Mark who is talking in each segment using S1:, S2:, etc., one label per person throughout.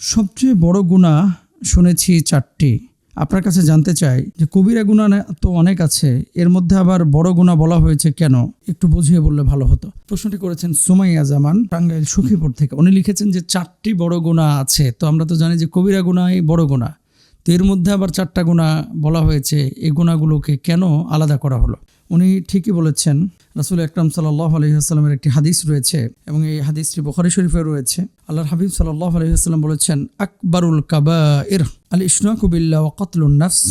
S1: সবচেয়ে বড় গুণা শুনেছি চারটি। আপনার কাছে জানতে চাই যে কবিরা গুণা তো অনেক আছে, এর মধ্যে আবার বড় গুণা বলা হয়েছে কেন? একটু বুঝিয়ে বললে ভালো হতো। প্রশ্নটি করেছেন সুমাইয়া জামান, টাঙ্গাইল সুখীপুর থেকে। উনি লিখেছেন যে চারটি বড় গুণা আছে, তো আমরা তো জানি যে কবিরা গুণাই বড় গুণা তো এর মধ্যে আবার চারটা গুণা বলা হয়েছে, এই গুণাগুলোকে কেন আলাদা করা হলো? উনি ঠিকই বলেছেন, রাসুল আকরাম সাল্লাহ আলহিহাস্লামের একটি হাদিস রয়েছে এবং এই হাদিসটি বখারি শরীফে রয়েছে। আল্লাহর হাবিব সাল্লাহ আলহিহাস্লাম বলেছেন, আকবরুল কাবা ইর আল ইসনাকুবিল্লা ওয়াকাতলুন নাফস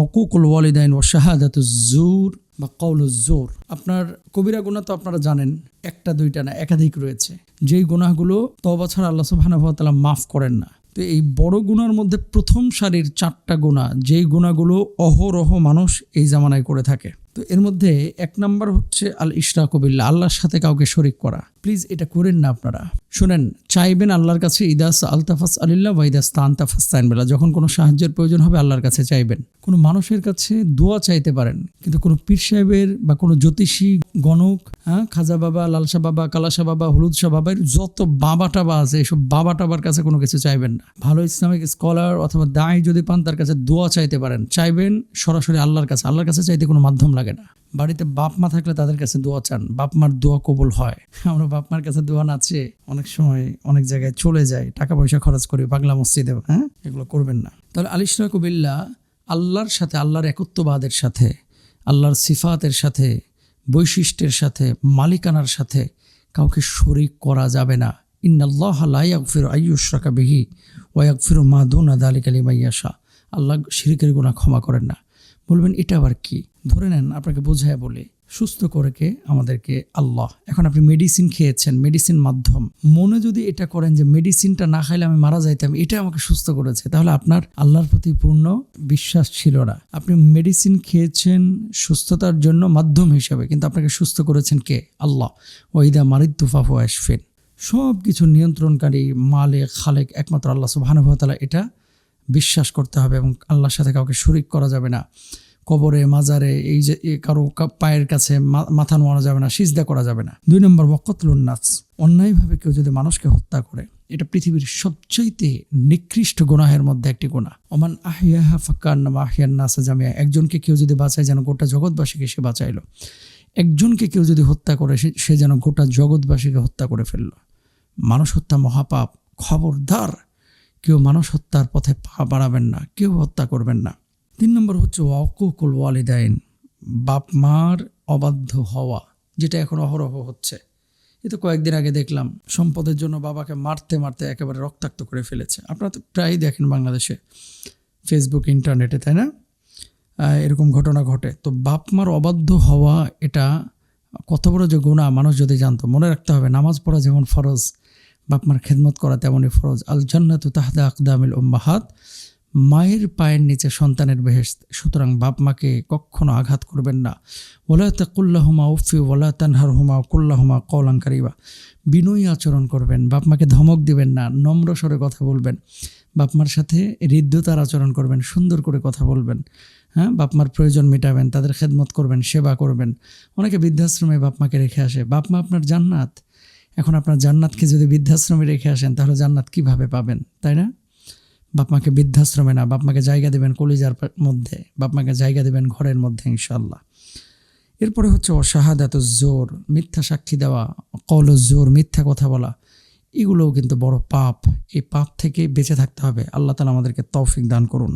S1: অকুকুল ওয়ালিদাইন ও শাহাদাতুজুর বা কৌলুজোর আপনার কবিরা গুণা তো আপনারা জানেন, একটা, দুইটা না, একাধিক রয়েছে। যেই গুণাগুলো তবা ছাড়া আল্লাহ সুবাহানুভাতালা মাফ করেন না। তো এই বড় গুণার মধ্যে প্রথম সারির চারটা গুণা যেই গুণাগুলো অহরহ মানুষ এই জামানায় করে থাকে। তো এর মধ্যে এক নাম্বার হচ্ছে আল ইশরাকবিল্লা আল্লাহর সাথে কাউকে শরিক করা। প্লিজ এটা করেন না আপনারা। শুনেন, চাইবেন আল্লাহর কাছে ইদাস আলতাফাস আলিল্লাহ বা ইদাস তান্তাফাস তাইনবেলা যখন কোনো সাহায্যের প্রয়োজন হবে, আল্লাহর কাছে চাইবেন। কোনো মানুষের কাছে দোয়া চাইতে পারেন, কিন্তু কোনো পীর সাহেবের বা কোনো জ্যোতিষী, গণক হ্যাঁ খাজা বাবা, লালসা বাবা, কালাসা বাবা, হলুদ শাহ বাবা যত বাবা টাবা আছে, এসব বাবা টাবার কাছে কোনো কিছু চাইবেন না। ভালো ইসলামিক স্কলার অথবা দায় যদি পান, তার কাছে দোয়া চাইতে পারেন। চাইবেন সরাসরি আল্লাহর কাছে। আল্লাহর কাছে চাইতে কোনো মাধ্যম লাগে না। বাড়িতে বাপ মা থাকলে তাদের কাছে দোয়া চান। বাপ মার দোয়া কবুল হয়। আমরা বাপ মার কাছে দোয়া না চেয়ে অনেক সময় অনেক জায়গায় চলে যাই টাকা পয়সা খরচ করি বাংলা মসজিদে হ্যাঁ? এগুলো করবেন না। তাহলে আলিশরা কবিল্লা আল্লাহর সাথে, আল্লাহর একত্ববাদের সাথে, আল্লাহর সিফাতের সাথে, বৈশিষ্ট্যের সাথে, মালিকানার সাথে কাউকে শরিক করা যাবে না। ইন্নাল্লাহ লাইয়াকফির আইয়ুশরাকা বিহি ওয়াকফির মাদুন আদালিক আলী মাইয়াশা আল্লাহ শিরিকের গুণা ক্ষমা করেন না। বলবেন, এটা আবার কি? ধরে নেন, আপনাকে বোঝায় বলে, সুস্থ করে কে? আমাদেরকে আল্লাহ। এখন আপনি মেডিসিন খেয়েছেন মেডিসিন মাধ্যম। মনে যদি এটা করেন যে মেডিসিনটা না খাইলে আমি মারা যাইতাম, এটা আমাকে সুস্থ করেছে, তাহলে আপনার আল্লাহর প্রতি পূর্ণ বিশ্বাস ছিল না। আপনি মেডিসিন খেয়েছেন সুস্থতার জন্য মাধ্যম হিসাবে, কিন্তু আপনাকে সুস্থ করেছেন কে? আল্লাহ। ওইদা মারিদ্দুফাফু আসফেন সব কিছু নিয়ন্ত্রণকারী মালেক, খালেক, একমাত্র আল্লাহ সুবাহানুভতালা এটা বিশ্বাস করতে হবে এবং আল্লাহর সাথে কাউকে শরিক করা যাবে না। কবরে, মাজারে, এই যে কারও পায়ের কাছে মাথা নোয়ানো যাবে না, সিজদা করা যাবে না। দুই নম্বর বকতলুন নাচ অন্যায়ভাবে কেউ যদি মানুষকে হত্যা করে, এটা পৃথিবীর সবচাইতে নিকৃষ্ট গুনাহের মধ্যে একটি গুণা ওমান আহিয়াহা ফাক্কার নাম আহিয়ান নাসা জামিয়া। একজনকে কেউ যদি বাঁচায় যেন গোটা জগৎবাসীকে সে বাঁচাইলো। একজনকে কেউ যদি হত্যা করে সে যেন গোটা জগৎবাসীকে হত্যা করে ফেলল। মানুষ হত্যা মহাপাপ। খবরদার। কেউ মানুষ হত্যার পথে পা বাড়াবেন না, কেউ হত্যা করবেন না। তিন নম্বর হচ্ছে ওয়াকুকুল ওয়ালিদাইন, বাপ মার অবাধ্য হওয়া, যেটা এখন অহরহ হচ্ছে। এ তো কয়েকদিন আগে দেখলাম, সম্পদের জন্য বাবাকে মারতে মারতে একেবারে রক্তাক্ত করে ফেলেছে। আপনারা তো প্রায়ই দেখেন বাংলাদেশে, ফেসবুক, ইন্টারনেটে, তাই না? এরকম ঘটনা ঘটে। তো বাপ মার অবাধ্য হওয়া, এটা কত বড় যে গুণা, মানুষ যদি জানতো। মনে রাখতে হবে, নামাজ পড়া যেমন ফরজ, বাপ মার খেদমত করা তেমনই ফরজ। আল জান্নাতু তাহদা আকদামিল উম্মাহাত মায়ের পায়ের নিচে সন্তানের বেহেস্ত সুতরাং বাপ মাকে কখনো আঘাত করবেন না। ওলা তাকুল্লাহুমা উফি ওলা তানহার হুমা কুল্লাহুমা কৌলাং কারিবা। বিনয়ী আচরণ করবেন, বাপ মাকে ধমক দিবেন না, নম্র স্বরে কথা বলবেন। বাপ মার সাথে হৃদ্যতার আচরণ করবেন, সুন্দর করে কথা বলবেন। হ্যাঁ বাপ মার প্রয়োজন মেটাবেন, তাদের খেদমত করবেন, সেবা করবেন। অনেকে বৃদ্ধাশ্রমে বাপ মাকে রেখে আসে, বাপ মা আপনার জান্নাত? এখন আপনার জান্নাতকে যদি বৃদ্ধাশ্রমে রেখে আসেন, তাহলে জান্নাত কীভাবে পাবেন, তাই না? বাপমাকে বৃদ্ধাশ্রমে না, বাপমাকে জায়গা দেবেন কলিজার মধ্যে, বাপমাকে জায়গা দেবেন ঘরের মধ্যে ইনশাল্লাহ এরপরে হচ্ছে অসাহাদাত জোর, মিথ্যা সাক্ষী দেওয়া কল জোর, মিথ্যা কথা বলা, এগুলোও কিন্তু বড় পাপ। এই পাপ থেকে বেঁচে থাকতে হবে। আল্লাহ তালা আমাদেরকে তৌফিক দান করুন।